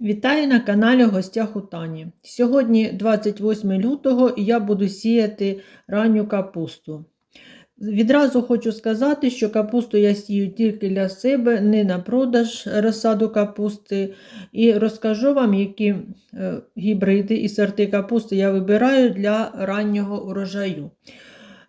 Вітаю на каналі Гостях у Тані. Сьогодні 28 лютого і я буду сіяти ранню капусту. Відразу хочу сказати, що капусту я сію тільки для себе, не на продаж розсаду капусти. І розкажу вам, які е, гібриди і сорти капусти я вибираю для раннього урожаю.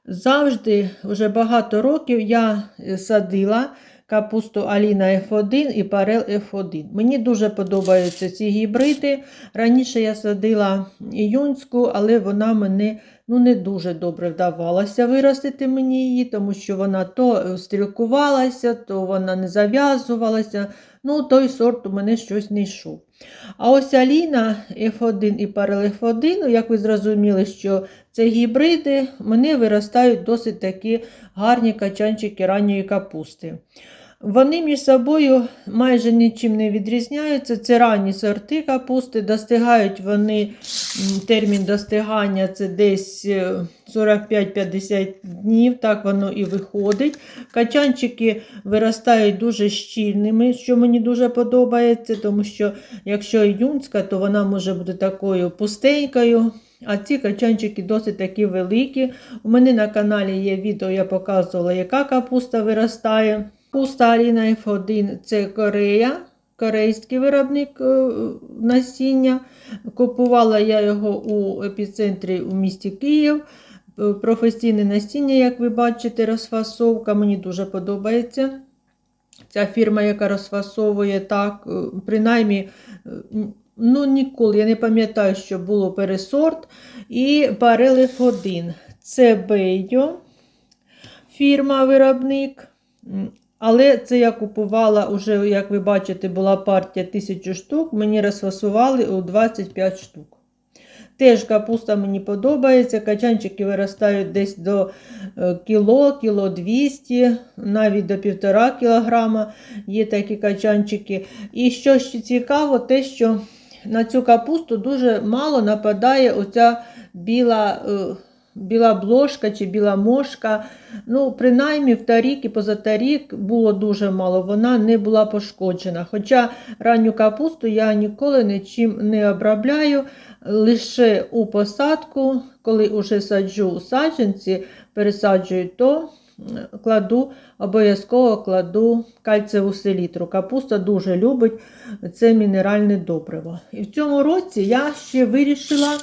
Завжди, вже багато років, я е, садила капусту Аліна F1 і Парел F1. Мені дуже подобаються ці гібриди. Раніше я садила юнську, але вона мене ну, не дуже добре вдавалася виростити мені її, тому що вона то стрілкувалася, то вона не зав'язувалася. Ну, той сорт у мене щось не йшов. А ось Аліна F1 і F1, ну, як ви зрозуміли, що це гібриди, мене виростають досить такі гарні качанчики ранньої капусти. Вони між собою майже нічим не відрізняються. Це ранні сорти капусти, достигають вони термін достигання це десь 45-50 днів, так воно і виходить. Качанчики виростають дуже щільними, що мені дуже подобається, тому що якщо юнська, то вона може бути такою пустенькою. А ці качанчики досить такі великі. У мене на каналі є відео, я показувала, яка капуста виростає. Капуста Аліна F1 це Корея, корейський виробник е, насіння. Купувала я його у епіцентрі у місті Київ. Е, Професійне насіння, як ви бачите, розфасовка. Мені дуже подобається. Ця фірма, яка розфасовує так, е, принаймні. Ну, ніколи, я не пам'ятаю, що було пересорт. І Парелев 1. Це Бейдьо, фірма-виробник. Але це я купувала, уже, як ви бачите, була партія 1000 штук, мені розфасували у 25 штук. Теж капуста мені подобається. Качанчики виростають десь до кіло, кіло 200, навіть до 1,5 кілограма є такі качанчики. І що ще цікаво, те, що на цю капусту дуже мало нападає оця біла біла бложка чи біла мошка. Ну, Принаймні в тарік і позатарік було дуже мало, вона не була пошкоджена. Хоча ранню капусту я ніколи нічим не обробляю, лише у посадку, коли вже саджу саджанці, пересаджую, то кладу, обов'язково кладу кальцеву селітру. Капуста дуже любить це мінеральне добриво. І в цьому році я ще вирішила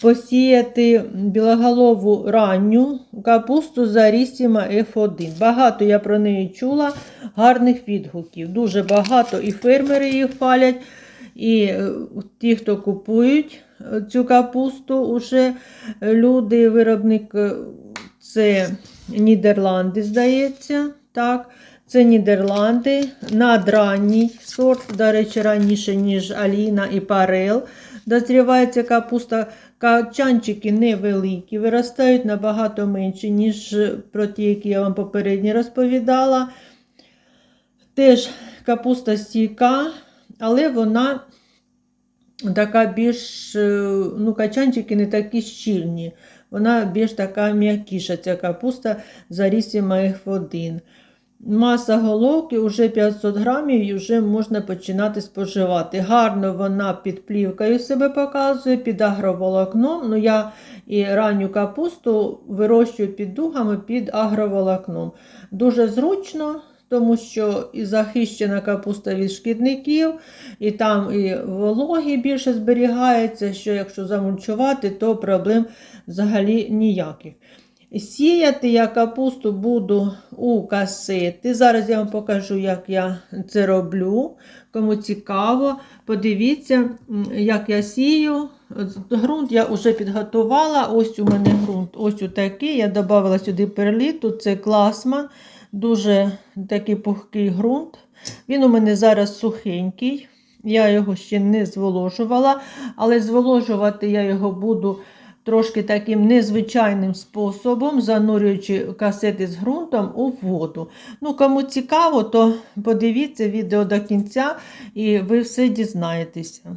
посіяти білоголову ранню капусту Зарісіма F1. Багато я про неї чула, гарних відгуків. Дуже багато і фермери їх палять, і е, ті, хто купують е, цю капусту, уже люди, виробник е, це Нідерланди, здається. так. Це Нідерланди, надранній сорт, до речі, раніше, ніж Аліна і Парел. Дозрівається капуста. Качанчики невеликі, виростають набагато менше, ніж про ті, які я вам попередньо розповідала. Теж капуста стійка, але вона така більш, ну, качанчики не такі щільні. Вона більш така м'якіша, ця капуста зарісіма F1. Маса головки вже 500 грамів і вже можна починати споживати. Гарно вона під плівкою себе показує, під агроволокном. Ну, Я і ранню капусту вирощую під дугами під агроволокном. Дуже зручно, тому що і захищена капуста від шкідників, і там і вологі більше зберігається, що якщо замульчувати, то проблем взагалі ніяких. Сіяти я капусту буду у касети. Зараз я вам покажу, як я це роблю. Кому цікаво, подивіться, як я сію. Грунт я вже підготувала. Ось у мене ґрунт ось такий. Я додала сюди перліту, це класман, дуже такий пухкий ґрунт. Він у мене зараз сухенький. Я його ще не зволожувала, але зволожувати я його буду трошки таким незвичайним способом, занурюючи касети з ґрунтом у воду. Ну, Кому цікаво, то подивіться відео до кінця і ви все дізнаєтеся.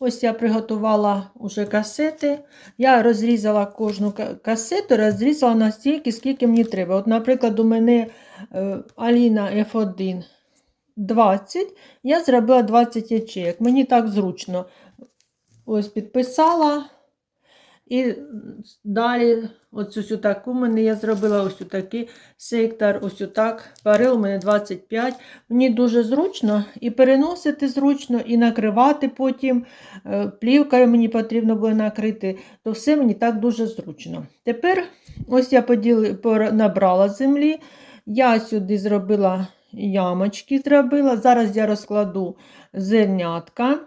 Ось я приготувала уже касети. Я розрізала кожну касету, розрізала настільки, скільки мені треба. От, Наприклад, у мене е, Аліна F1 20, я зробила 20 ячеек. Мені так зручно. Ось підписала. І далі, ось ось таку мене я зробила ось такий сектор, ось так. Парил у мене 25. Мені дуже зручно і переносити зручно, і накривати потім. Е, Плівкою мені потрібно було накрити, то все мені так дуже зручно. Тепер ось я поділи, набрала землі. Я сюди зробила ямочки. зробила. Зараз я розкладу зернятка.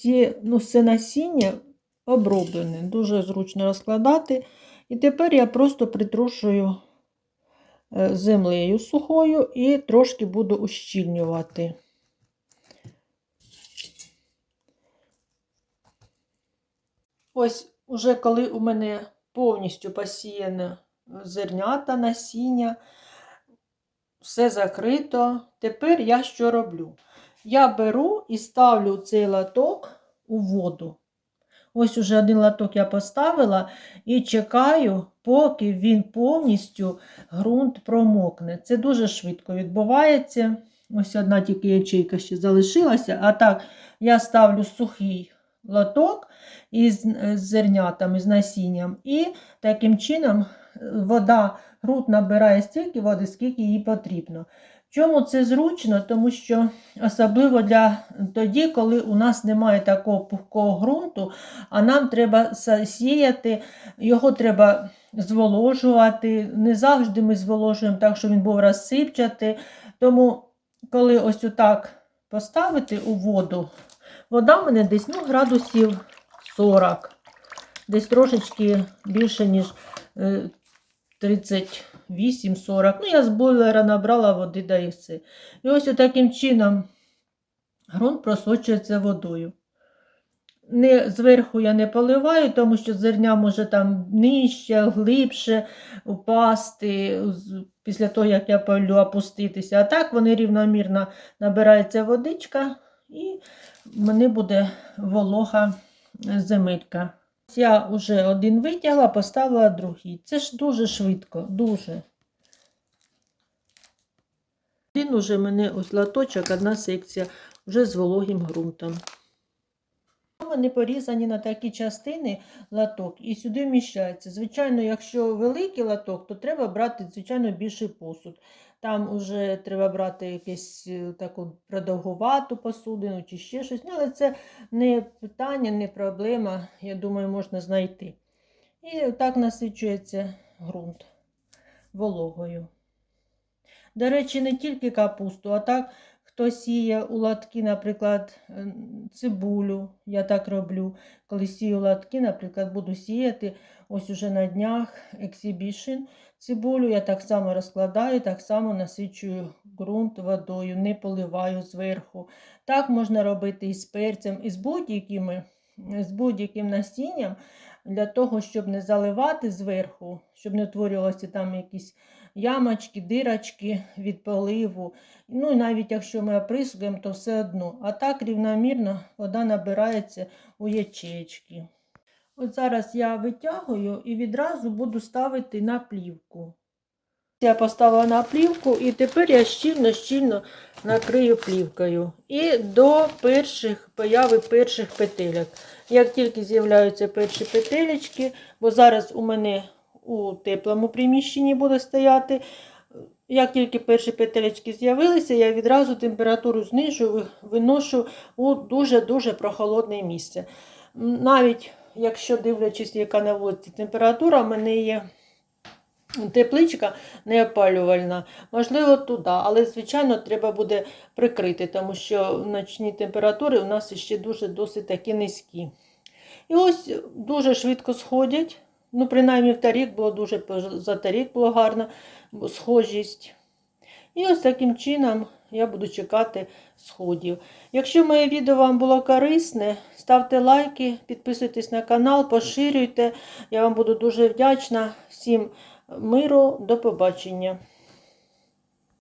Ці, ну, все насіння оброблене, дуже зручно розкладати. І тепер я просто притрушую е, землею сухою і трошки буду ущільнювати. Ось уже коли у мене повністю посіяне зернята, насіння, все закрито. Тепер я що роблю? Я беру і ставлю цей латок у воду. Ось уже один латок я поставила і чекаю, поки він повністю ґрунт промокне. Це дуже швидко відбувається. Ось одна тільки ячейка ще залишилася. А так, я ставлю сухий лоток із е, зернятами, з насінням. І таким чином е, вода, ґрунт набирає стільки води, скільки їй потрібно. Чому це зручно? Тому що особливо для тоді, коли у нас немає такого пухкого ґрунту, а нам треба сіяти, його треба зволожувати. Не завжди ми зволожуємо так, щоб він був розсипчатий. Тому, коли ось отак поставити у воду, вода в мене десь ну, градусів 40, десь трошечки більше, ніж е, 30. 8,40. Ну, я з бойлера набрала води да і все. І ось таким чином ґрунт просочується водою. Не, Зверху я не поливаю, тому що зерня може там нижче, глибше впасти після того, як я полю опуститися. А так вони рівномірно набирається водичка і в мене буде волога земелька. Я вже один витягла, поставила другий. Це ж дуже швидко, дуже. Один уже мене ось латочок, одна секція вже з вологим ґрунтом. Вони порізані на такі частини латок і сюди вміщається. Звичайно, якщо великий латок, то треба брати, звичайно, більший посуд. Там вже треба брати якусь е, таку продовгувату посудину чи ще щось. Ну, але це не питання, не проблема. Я думаю, можна знайти. І так насичується ґрунт вологою. До речі, не тільки капусту, а так хто сіє у латки, наприклад, ем, цибулю, я так роблю. Коли сію латки, наприклад, буду сіяти ось уже на днях exhibition цибулю, я так само розкладаю, так само насичую ґрунт водою, не поливаю зверху. Так можна робити і з перцем, і з будь-якими, з будь-яким насінням, для того, щоб не заливати зверху, щоб не утворювалися там якісь ямочки, дирочки від поливу. Ну і навіть якщо ми оприскуємо, то все одно. А так рівномірно вода набирається у ячеечки. От зараз я витягую і відразу буду ставити на плівку. Я поставила на плівку і тепер я щільно-щільно накрию плівкою. І до перших появи перших петелек. Як тільки з'являються перші петелечки, бо зараз у мене у теплому приміщенні буде стояти. Як тільки перші петелечки з'явилися, я відразу температуру знижу, ви- виношу у дуже-дуже прохолодне місце. Навіть якщо дивлячись, яка на вулиці температура, в мене є тепличка неопалювальна. Можливо, туди, але, звичайно, треба буде прикрити, тому що ночні температури у нас ще дуже досить такі низькі. І ось дуже швидко сходять. Ну, принаймні в тарік було дуже за тарік було гарна схожість. І ось таким чином я буду чекати сходів. Якщо моє відео вам було корисне, ставте лайки, підписуйтесь на канал, поширюйте. Я вам буду дуже вдячна. Всім миру, до побачення.